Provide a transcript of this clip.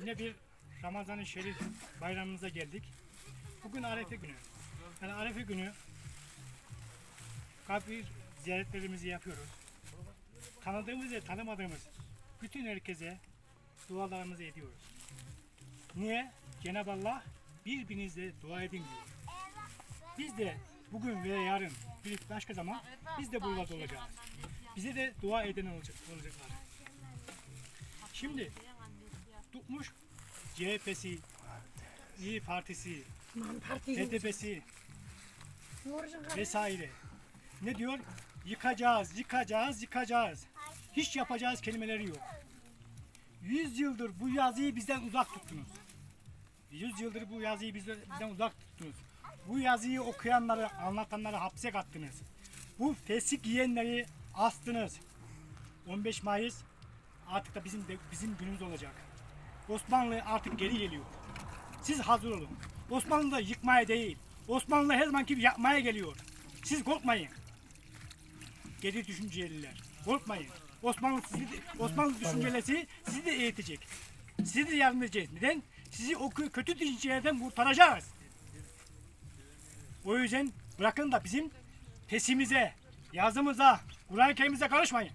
Yine bir Ramazan-ı Şerif bayramımıza geldik. Bugün Arefe günü. Yani Arefe günü kabir ziyaretlerimizi yapıyoruz. Tanıdığımız ve tanımadığımız bütün herkese dualarımızı ediyoruz. Niye? Cenab-ı Allah birbirinizle dua edin diyor. Biz de bugün ve yarın bir başka zaman biz de burada olacağız. Bize de dua eden olacak, olacaklar. Şimdi tutmuş CHP'si, İyi Partisi, HDP'si vesaire. Ne diyor? Yıkacağız, yıkacağız, yıkacağız. Hiç yapacağız kelimeleri yok. Yüz yıldır bu yazıyı bizden uzak tuttunuz. Yüz yıldır bu yazıyı bizden, uzak tuttunuz. Bu yazıyı okuyanları, anlatanları hapse kattınız. Bu fesik yiyenleri astınız. 15 Mayıs artık da bizim de, bizim günümüz olacak. Osmanlı artık geri geliyor. Siz hazır olun. Osmanlı da yıkmaya değil. Osmanlı her zaman gibi yapmaya geliyor. Siz korkmayın. Geri düşünceliler. Korkmayın. Osmanlı sizi de, Osmanlı düşüncelesi sizi de eğitecek. Sizi de yardım edeceğiz. Neden? Sizi o kö- kötü düşüncelerden kurtaracağız. O yüzden bırakın da bizim pesimize, yazımıza, Kur'an-ı Kerim'imize karışmayın.